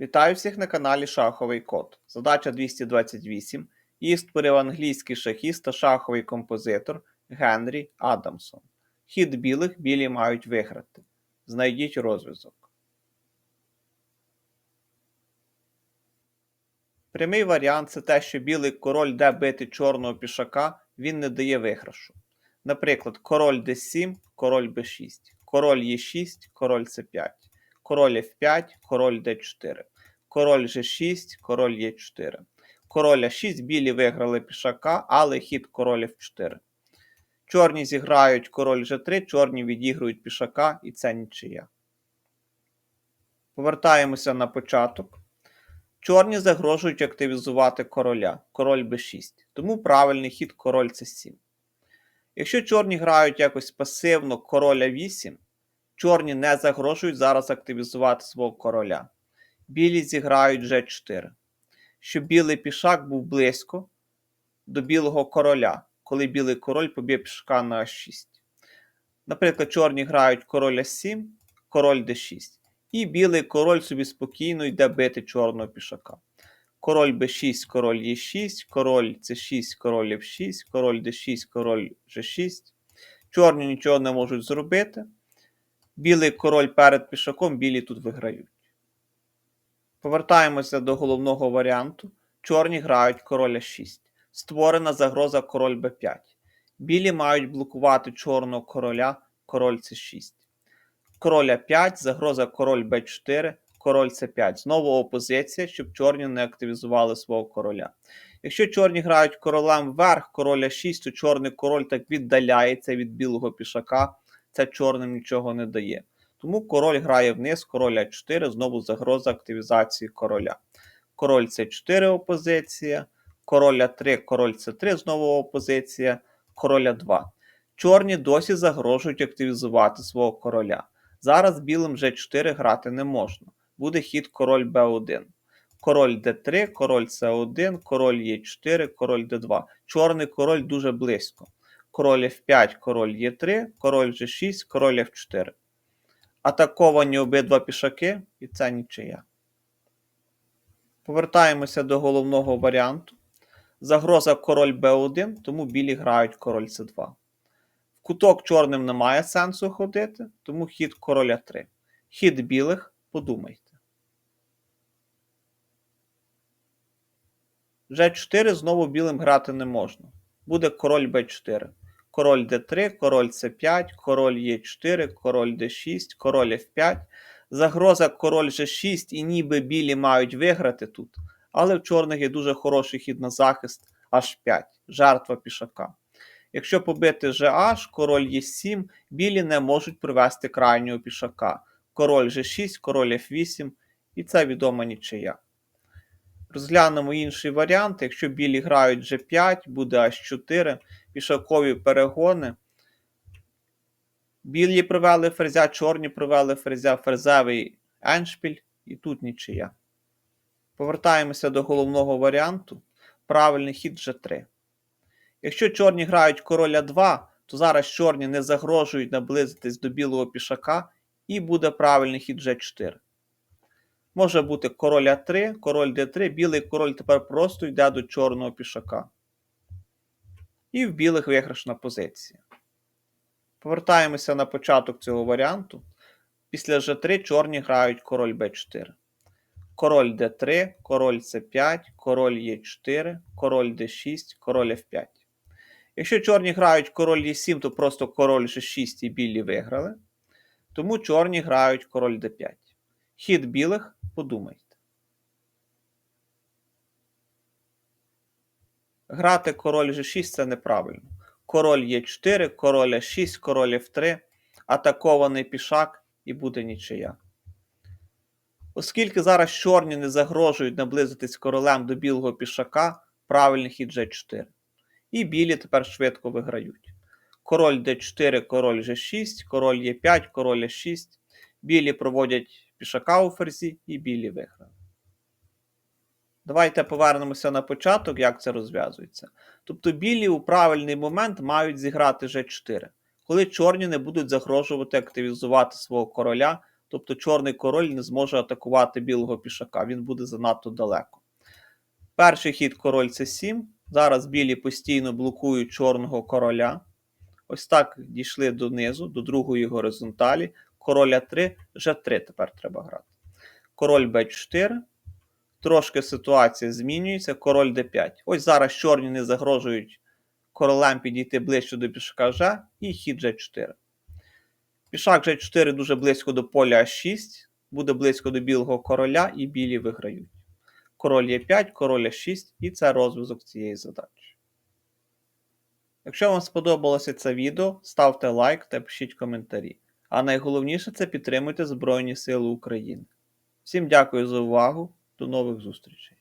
Вітаю всіх на каналі Шаховий Код. Задача 228. Її створив англійський шахіст та шаховий композитор Генрі Адамсон. Хід білих білі мають виграти. Знайдіть розв'язок. Прямий варіант це те, що білий король де бити чорного пішака, він не дає виграшу. Наприклад, король d7, король b6, король e6, король c5, король f5, король d4, король g6, король e4. Король а6, білі виграли пішака, але хід король f4. Чорні зіграють король g3, чорні відігрують пішака, і це нічия. Повертаємося на початок. Чорні загрожують активізувати короля, король b6, тому правильний хід король c7. Якщо чорні грають якось пасивно короля 8, чорні не загрожують зараз активізувати свого короля. Білі зіграють g4. Щоб білий пішак був близько до білого короля, коли білий король поб'є пішака на а6. Наприклад, чорні грають короля 7, король d6. І білий король собі спокійно йде бити чорного пішака. Король b6, король e6, король c6, король f6, король d6, король g6. Чорні нічого не можуть зробити. Білий король перед пішаком, білі тут виграють. Повертаємося до головного варіанту. Чорні грають короля 6. Створена загроза король b5. Білі мають блокувати чорного короля, король c6. Король А5, загроза король Б4, король С5. Знову опозиція, щоб чорні не активізували свого короля. Якщо чорні грають королем вверх, король А6, то чорний король так віддаляється від білого пішака. Це чорним нічого не дає. Тому король грає вниз, король А4, знову загроза активізації короля. Король С4 опозиція, король А3, король С3, знову опозиція, король А2. Чорні досі загрожують активізувати свого короля. Зараз білим G4 грати не можна. Буде хід король b1. Король d3, король c1, король e4, король d2. Чорний король дуже близько. Король f5, король e3, король g6, король f4. Атаковані обидва пішаки, і це нічия. Повертаємося до головного варіанту. Загроза король b1, тому білі грають король c2. В куток чорним немає сенсу ходити, тому хід короля 3. Хід білих подумайте. G4 знову білим грати не можна. Буде король b4. Король d3, король c5, король e4, король d6, король f5. Загроза король g6 і ніби білі мають виграти тут, але в чорних є дуже хороший хід на захист h5, жертва пішака. Якщо побити GH, король Е7, білі не можуть привести крайнього пішака. Король G6, король F8, і це відома нічия. Розглянемо інший варіант. Якщо білі грають G5, буде H4, пішакові перегони. Білі привели ферзя, чорні привели ферзя, ферзевий еншпіль, і тут нічия. Повертаємося до головного варіанту. Правильний хід G3. Якщо чорні грають короля 2, то зараз чорні не загрожують наблизитись до білого пішака, і буде правильний хід G4. Може бути король А3, король d3, білий король тепер просто йде до чорного пішака. І в білих виграшна позиція. Повертаємося на початок цього варіанту. Після G3 чорні грають король b4. Король d3, король c5, король e4, король d6, король f5. Якщо чорні грають король e7, то просто король g6 і білі виграли. Тому чорні грають король d5. Хід білих подумайте. Грати король g6 це неправильно. Король e4, король a6, король f3, атакований пішак і буде нічия. Оскільки зараз чорні не загрожують наблизитись королем до білого пішака, правильний хід g4. І білі тепер швидко виграють. Король d4, король g6, король e5, король a6. Білі проводять пішака у ферзі і білі виграли. Давайте повернемося на початок, як це розв'язується. Тобто білі у правильний момент мають зіграти g4, коли чорні не будуть загрожувати активізувати свого короля, тобто чорний король не зможе атакувати білого пішака, він буде занадто далеко. Перший хід король С7. Зараз білі постійно блокують чорного короля. Ось так дійшли донизу, до другої горизонталі. Король А3, Ж3 тепер треба грати. Король Б4. Трошки ситуація змінюється. Король Д5. Ось зараз чорні не загрожують королем підійти ближче до пішака Ж і хід Ж4. Пішак G4 дуже близько до поля А6, буде близько до білого короля, і білі виграють. Король Е5, король А6, і це розв'язок цієї задачі. Якщо вам сподобалося це відео, ставте лайк та пишіть коментарі. А найголовніше це підтримуйте Збройні Сили України. Всім дякую за увагу, до нових зустрічей!